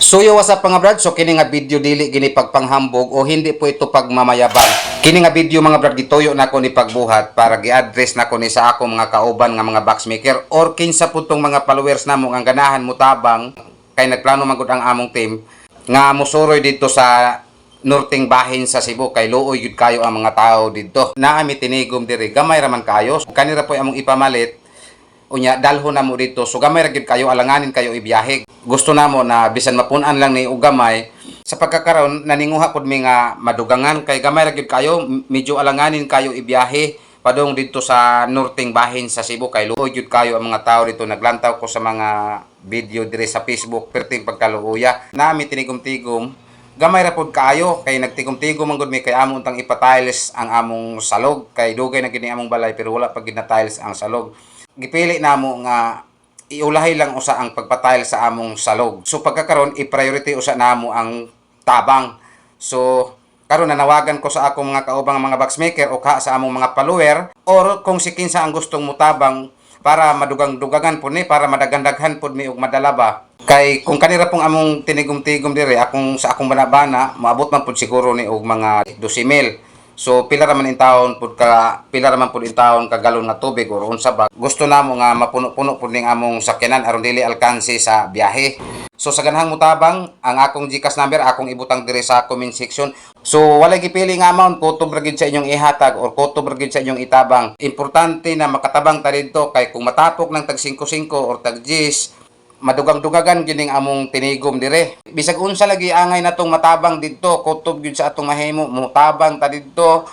So yo what's up mga brad? So kini nga video dili gini pagpanghambog o hindi po ito pagmamayabang. Kini nga video mga brad gituyo nako ni pagbuhat para gi-address nako ni sa ako mga kauban nga mga boxmaker or kinsa po tong mga followers namo ang ganahan mo tabang kay nagplano man gud ang among team nga musuroy dito sa norting bahin sa Cebu kay luoy yun kayo ang mga tao dito. Naami tinigom diri gamay raman kayo. Kanira po among ipamalit unya dalho na mo dito. So gamay ra gyud kayo alanganin kayo ibiyahe. Gusto namo na bisan mapunan lang ni ugamay sa pagkakaroon naninguha pod mi nga madugangan. Kay gamay ra gyud kayo medyo alanganin kayo ibiyahe. Padong dito sa norting bahin sa Cebu kay luoy gyud kayo ang mga tao dito. Naglantaw ko sa mga video dire sa Facebook perting pagkaluoya. Nami tinigom-tigom gamay ra pod kaayo. Kay nagtigom-tigom man gud mi kay amo untang ipatiles ang among salog. Kay dugay na gid ni among balay pero wala pa gid tiles ang salog gipili namo nga iulahay lang usa ang pagpatile sa among salog. So pagkakaron i-priority usa namo ang tabang. So karon nanawagan ko sa akong mga kaubang mga boxmaker o ka sa among mga follower or kung si kinsa ang gustong mutabang para madugang-dugangan po ni para madagandaghan pod mi og madala ba kay kung kanira pong among tinigom-tigom dire akong sa akong banabana maabot man pod siguro ni og mga 12,000 So pila ra man in taon pud ka pila ra man pud in taon ka galon nga tubig or unsa ba. Gusto namo nga mapuno-puno pud ning among sakyanan aron dili alkanse sa biyahe. So sa ganahang mutabang ang akong GCash number akong ibutang dire sa comment section. So walay gipili nga amount kutob ra sa inyong ihatag or kutob ra sa inyong itabang. Importante na makatabang ta didto kay kung matapok ng tag 5-5 or tag 10 madugang-dugagan gining among tinigom dire. Bisag unsa lagi angay natong matabang didto, kutob gyud sa atong mahimo, mutabang ta didto.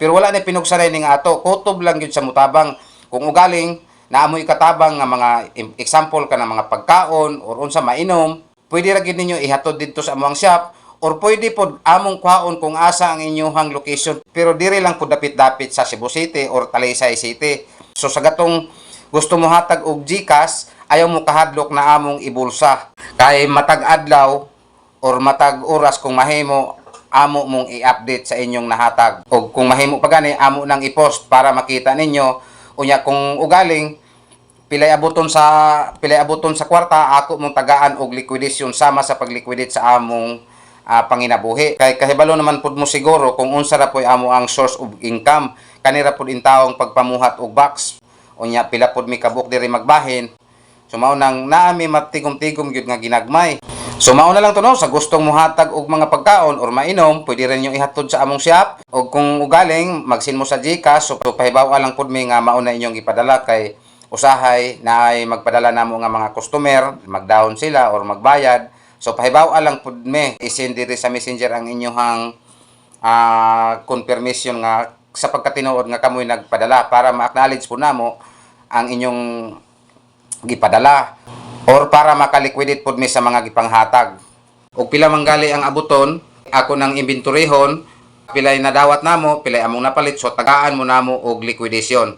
Pero wala ni pinugsaray ning ato, kutob lang gyud sa mutabang. Kung ugaling naamoy katabang nga mga example ka ng mga pagkaon or unsa mainom, pwede ra gyud ninyo ihatod didto sa among shop or pwede pod among kuhaon kung asa ang inyong location pero dire lang pod dapit-dapit sa Cebu City or Talisay City. So sa gatong gusto mo hatag og GCash, ayaw mo kahadlok na among ibulsa. Kay matag adlaw or matag oras kung mahimo amo mong i-update sa inyong nahatag. O kung mahimo pa gani, amo nang i-post para makita ninyo. Unya kung ugaling, pilay abuton sa pilay abuton sa kwarta ako mong tagaan og liquidation sama sa pagliquidate sa among ah, panginabuhi kay kahibalo naman pud mo siguro kung unsa ra poy amo ang source of income kanira pud intawong pagpamuhat og box unya pila pud mi kabuk diri magbahin so mao nang naami matigom-tigom gyud nga ginagmay. So mao na lang to no? Sa gustong muhatag og mga pagkaon or mainom, pwede rin yung ihatod sa among shop o kung ugaling magsin mo sa GCash so pahibaw lang pud mi nga mao na inyong ipadala kay usahay na ay magpadala namo nga mga customer, magdahon sila or magbayad. So pahibaw lang pud mi isend diri sa Messenger ang inyong ah confirmation nga sa pagkatinuod nga kamoy nagpadala para ma-acknowledge po namo ang inyong gipadala or para makaliquidate pod mi sa mga gipanghatag. Og pila manggali ang abuton, ako nang inventoryhon, pilay nadawat namo, pilay among napalit so tagaan mo namo og liquidation.